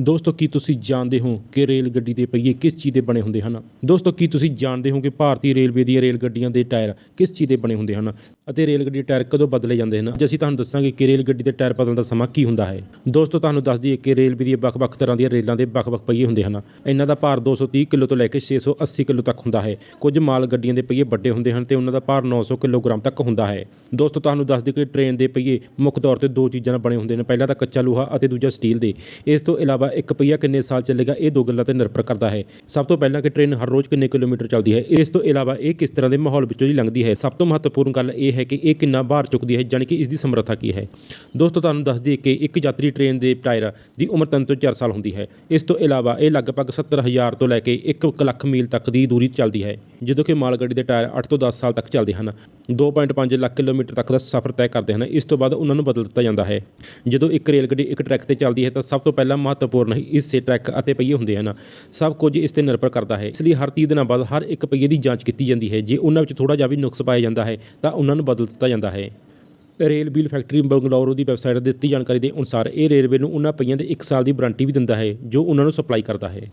ਦੋਸਤੋ, ਕੀ ਤੁਸੀਂ ਜਾਣਦੇ ਹੋ ਕਿ ਰੇਲ ਗੱਡੀ ਦੇ ਪਹੀਏ ਕਿਸ ਚੀਜ਼ ਦੇ ਬਣੇ ਹੁੰਦੇ ਹਨ? ਦੋਸਤੋ, ਕੀ ਤੁਸੀਂ ਜਾਣਦੇ ਹੋ ਕਿ ਭਾਰਤੀ ਰੇਲਵੇ ਦੀਆਂ ਰੇਲ ਗੱਡੀਆਂ ਦੇ ਟਾਇਰ ਕਿਸ ਚੀਜ਼ ਦੇ ਬਣੇ ਹੁੰਦੇ ਹਨ ਅਤੇ ਰੇਲ ਗੱਡੀ ਦੇ ਟਾਇਰ ਕਦੋਂ ਬਦਲੇ ਜਾਂਦੇ ਹਨ? ਅੱਜ ਅਸੀਂ ਤੁਹਾਨੂੰ ਦੱਸਾਂਗੇ ਕਿ ਰੇਲ ਗੱਡੀ ਦੇ ਟਾਇਰ ਬਦਲਣ ਦਾ ਸਮਾਂ ਕੀ ਹੁੰਦਾ ਹੈ। ਦੋਸਤੋ, ਤੁਹਾਨੂੰ ਦੱਸ ਦਈਏ ਕਿ ਰੇਲਵੇ ਦੀਆਂ ਵੱਖ-ਵੱਖ ਤਰ੍ਹਾਂ ਦੀਆਂ ਰੇਲਾਂ ਦੇ ਵੱਖ-ਵੱਖ ਪਹੀਏ ਹੁੰਦੇ ਹਨ। ਇਹਨਾਂ ਦਾ ਭਾਰ 230 ਕਿਲੋ ਤੋਂ ਲੈ ਕੇ 680 ਕਿਲੋ ਤੱਕ ਹੁੰਦਾ ਹੈ। ਕੁਝ ਮਾਲ ਗੱਡੀਆਂ ਦੇ ਪਹੀਏ ਵੱਡੇ ਹੁੰਦੇ ਹਨ ਤੇ ਉਹਨਾਂ ਦਾ ਭਾਰ 900 ਕਿਲੋਗ੍ਰਾਮ ਤੱਕ ਹੁੰਦਾ ਹੈ। ਦੋਸਤੋ, ਤੁਹਾਨੂੰ ਦੱਸ ਦਈਏ ਕਿ ਟ੍ਰੇਨ ਦੇ ਪਹੀਏ ਮੁੱਖ ਤੌਰ ਤੇ ਦੋ ਚੀਜ਼ਾਂ ਨਾਲ ਬਣੇ ਹੁੰਦੇ ਨੇ ਪਹਿਲਾ ਤਾਂ ਕੱਚਾ ਲੋਹਾ ਅਤੇ ਦੂਜਾ ਸਟੀਲ ਦੇ। ਇਸ ਤੋਂ ਇਲਾਵਾ ਇੱਕ ਪਹੀਆ ਕਿੰਨੇ ਸਾਲ ਚੱਲੇਗਾ, ਇਹ ਦੋ ਗੱਲਾਂ ਤੇ ਨਿਰਭਰ ਕਰਦਾ ਹੈ। ਸਭ ਤੋਂ ਪਹਿਲਾਂ ਕਿ ਟ੍ਰੇਨ ਹਰ ਰੋਜ਼ ਕਿੰਨੇ ਕਿਲੋਮੀਟਰ ਚੱਲਦੀ ਹੈ? ਇਸ ਤੋਂ ਇਲਾਵਾ ਇਹ ਕਿਸ ਤਰ੍ਹਾਂ ਦੇ ਮਾਹੌਲ ਵਿੱਚੋਂ ਹੀ ਲੰਘਦੀ ਹੈ? ਸਭ ਤੋਂ ਮਹੱਤਵਪੂਰਨ ਗੱਲ ਇਹ ਹੈ ਕਿ ਇਹ ਕਿੰਨਾ ਭਾਰ ਚੁੱਕਦੀ ਹੈ, ਜਾਣੀ ਕਿ ਇਸ ਦੀ ਸਮਰੱਥਾ ਕੀ ਹੈ? ਦੋਸਤੋ, ਤੁਹਾਨੂੰ ਦੱਸ ਦਈਏ ਕਿ ਇੱਕ ਯਾਤਰੀ ਟ੍ਰੇਨ ਦੇ ਟਾਇਰ ਦੀ ਉਮਰ 3 ਤੋਂ 4 ਸਾਲ ਹੁੰਦੀ ਹੈ। ਇਸ ਤੋਂ ਇਲਾਵਾ ਇਹ ਲਗਭਗ 70000 ਤੋਂ ਲੈ ਕੇ 1 ਲੱਖ ਮੀਲ ਤੱਕ ਦੀ ਦੂਰੀ ਚੱਲਦੀ ਹੈ, ਜਦੋਂ ਕਿ ਮਾਲ ਗੱਡੀ ਦੇ ਟਾਇਰ 8 ਤੋਂ 10 ਸਾਲ ਤੱਕ ਚੱਲਦੇ ਹਨ। 2.5 ਲੱਖ ਕਿਲੋਮੀਟਰ ਤੱਕ ਦਾ ਸਫ਼ਰ ਤੈਅ ਕਰਦੇ ਹਨ। ਇਸ ਤੋਂ ਬਾਅਦ ਉਹਨਾਂ ਨੂੰ ਬਦਲ ਦਿੱਤਾ ਜਾਂਦਾ ਹੈ। ਜਦੋਂ ਇੱਕ ਰੇਲ ਗੱਡੀ ਇੱਕ ਟਰੈਕ ਤੇ ਚੱਲਦੀ ਹੈ, ਤਾਂ ਸਭ ਤੋਂ ਪਹਿਲਾਂ ਮਹੱਤਵਪੂਰਨ ਨਹੀਂ ਹਿੱਸੇ ਟਰੈਕ ਅਤੇ ਪਹੀਏ ਹੁੰਦੇ ਹਨ। ਸਭ ਕੁਝ ਇਸ ਤੇ ਨਿਰਭਰ ਕਰਦਾ ਹੈ। ਇਸ ਲਈ ਹਰ 30 ਦਿਨਾਂ ਬਾਅਦ ਹਰ ਇੱਕ ਪਹੀਏ ਦੀ ਜਾਂਚ ਕੀਤੀ ਜਾਂਦੀ ਹੈ। ਜੇ ਉਹਨਾਂ ਵਿੱਚ ਥੋੜਾ ਜਿਹਾ ਵੀ ਨੁਕਸ ਪਾਇਆ ਜਾਂਦਾ ਹੈ, ਤਾਂ ਉਹਨਾਂ ਨੂੰ ਬਦਲ ਦਿੱਤਾ ਜਾਂਦਾ ਹੈ। ਰੇਲ ਵੀਲ ਫੈਕਟਰੀ ਬੰਗਲੌਰੂ ਦੀ ਵੈਬਸਾਈਟ ਦਿੱਤੀ ਜਾਣਕਾਰੀ ਦੇ ਅਨੁਸਾਰ ਇਹ ਰੇਲਵੇ ਨੂੰ ਉਹਨਾਂ ਪਹੀਆਂ ਦੇ 1 ਸਾਲ ਦੀ ਵਾਰੰਟੀ ਵੀ ਦਿੰਦਾ ਹੈ, ਜੋ ਉਹਨਾਂ ਨੂੰ ਸਪਲਾਈ ਕਰਦਾ ਹੈ।